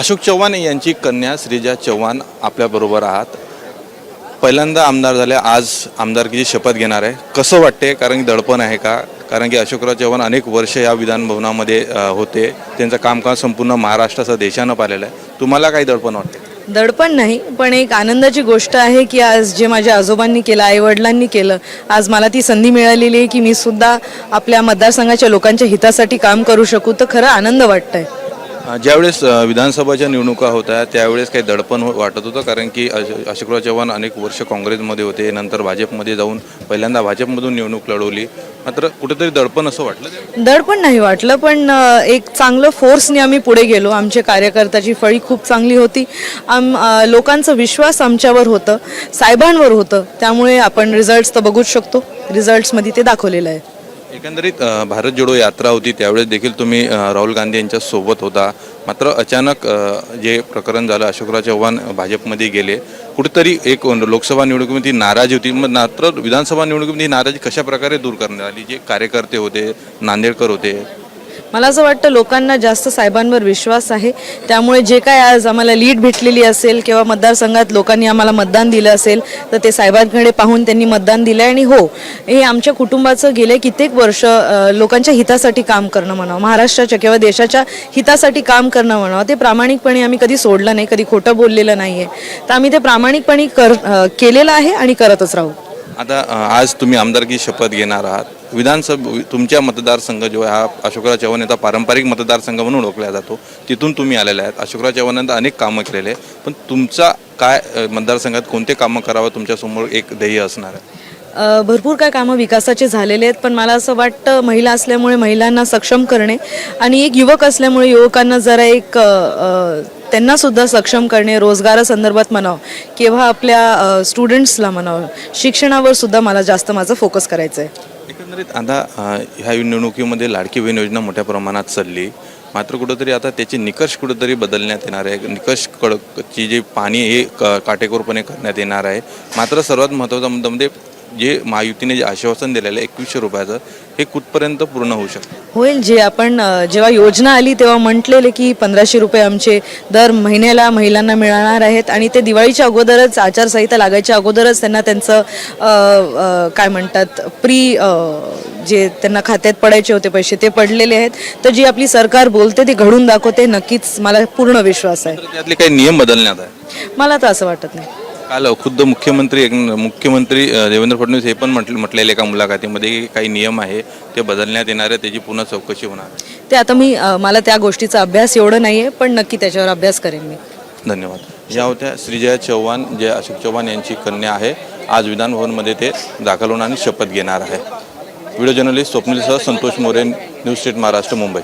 अशोक चव्हाण यांची कन्या श्रीजा चव्हाण आपल्याबरोबर आहात. पहिल्यांदा आमदार झाले आज आमदारकीची शपथ घेणार आहे. कसं वाटते? कारण की दडपण आहे का? कारण की अशोकराव चव्हाण अनेक वर्ष या विधानभवनामध्ये होते. त्यांचं कामकाज संपूर्ण महाराष्ट्रासह देशानं पाहिलेलं आहे. तुम्हाला काही दडपण वाटते? दडपण नाही पण एक आनंदाची गोष्ट आहे की आज जे माझ्या आजोबांनी केलं आईवडिलांनी केलं आज मला ती संधी मिळालेली आहे की मी सुद्धा आपल्या मतदारसंघाच्या लोकांच्या हितासाठी काम करू शकू तर खरं आनंद वाटतंय. ज्यावेळेस विधानसभाच्या निवडणुका होत्या त्यावेळेस काही दडपण हो- वाटत होतं कारण की अश- अशोकराव चव्हाण अनेक वर्ष काँग्रेसमध्ये होते नंतर भाजपमध्ये जाऊन पहिल्यांदा भाजपमधून निवडणूक लढवली. मात्र कुठेतरी दडपण असं वाटलं दडपण नाही वाटलं पण एक चांगलं फोर्सने आम्ही पुढे गेलो. आमच्या कार्यकर्त्याची फळी खूप चांगली होती. आम लोकांचा विश्वास आमच्यावर होतं साहेबांवर होतं. त्यामुळे आपण रिझल्ट्स तर बघूच शकतो. रिझल्ट्समध्ये ते दाखवलेलं आहे. एकंदरीत भारत जोडो यात्रा होती त्यावेळेस देखील तुम्ही राहुल गांधी यांच्या सोबत होता. मात्र अचानक जे प्रकरण झालं अशोकराव चव्हाण भाजपमध्ये गेले. कुठेतरी एक लोकसभा निवडणुकीमध्ये नाराजी होती. मग मात्र विधानसभा निवडणुकीमध्ये नाराजी कशा प्रकारे दूर करण्यात आली? जे कार्यकर्ते होते नांदेडकर होते मला असं वाटतं लोकांना जास्त साहेबांवर विश्वास आहे. त्यामुळे जे काय आज आम्हाला लीड भेटलेली असेल किंवा मतदारसंघात लोकांनी आम्हाला मतदान दिलं असेल तर ते साहेबांकडे पाहून त्यांनी मतदान दिलं आणि हो हे आमच्या कुटुंबाचं गेले कित्येक वर्ष लोकांच्या हितासाठी काम करणं म्हणावं महाराष्ट्राच्या किंवा देशाच्या हितासाठी काम करणं म्हणावं ते प्रामाणिकपणे आम्ही कधी सोडलं नाही कधी खोटं बोललेलं नाही आहे तर आम्ही ते प्रामाणिकपणे कर केलेलं आहे आणि करतच राहू. आता आज तुम्ही आमदारकी शपथ घेणार आहात. विधानसभा तुमच्या मतदारसंघ जो आहे हा अशोकराव चव्हाण याचा पारंपरिक मतदारसंघ म्हणून ओळखला जातो. तिथून तुम्ही आलेले आहेत. अशोकराव चव्हाणांनी अनेक कामं केलेले पण तुमचा काय मतदारसंघात कोणते कामं करावं तुमच्यासमोर एक ध्येय असणार आहे? भरपूर काय कामं विकासाचे झालेले आहेत पण मला असं वाटतं महिला असल्यामुळे महिलांना सक्षम करणे आणि एक युवक असल्यामुळे युवकांना जरा एक त्यांनासुद्धा सक्षम करणे रोजगारासंदर्भात म्हणावं किंवा आपल्या स्टुडंट्सला म्हणावं. शिक्षणावर सुद्धा मला जास्त माझं फोकस करायचं आहे एकंदरीत आता ह्या निवडणुकीमध्ये लाडकी बहीण योजना मोठ्या प्रमाणात चालली. मात्र कुठंतरी आता त्याचे निकष कुठंतरी बदलण्यात येणार आहे. निकष कडकची जे पाणी हे क काटेकोरपणे करण्यात येणार आहे. मात्र सर्वात महत्त्वाचा मुद्दा म्हणजे जे महायुतीने जे आश्वासन दिलेलं आहे एकवीसशे रुपयाचं हे कुठपर्यंत पूर्ण होऊ शकतं? होईल जे आपण जेव्हा योजना आली तेव्हा म्हटलेले की पंधराशे रुपये आमचे दर महिन्याला महिलांना मिळणार आहेत आणि ते दिवाळीच्या अगोदरच आचारसंहिता लागायच्या अगोदरच त्यांना त्यांचं काय म्हणतात प्री जे त्यांना खात्यात पडायचे होते पैसे ते पडलेले आहेत. तर जी आपली सरकार बोलते ती घडून दाखवते नक्कीच मला पूर्ण विश्वास आहे. त्यातले काही नियम बदलण्यात आहे मला तर असं वाटत नाही. काल खुद्द मुख्यमंत्री एक मुख्यमंत्री देवेंद्र फडणवीस हे पण म्हटलं म्हटलेले एका मुलाखतीमध्ये की काही नियम आहे ते बदलण्यात येणार आहे त्याची पुन्हा चौकशी होणार. ते आता मी अ, मला त्या गोष्टीचा अभ्यास एवढं नाही आहे पण नक्की त्याच्यावर अभ्यास करेन मी. धन्यवाद. या होत्या श्रीजया चव्हाण जे अशोक चव्हाण यांची कन्या आहे. आज विधानभवनमध्ये ते दाखल होणार आणि शपथ घेणार आहे. व्हिडिओ जर्नलिस्ट स्वप्नीलसह संतोष मोरे न्यूज स्टेट महाराष्ट्र मुंबई.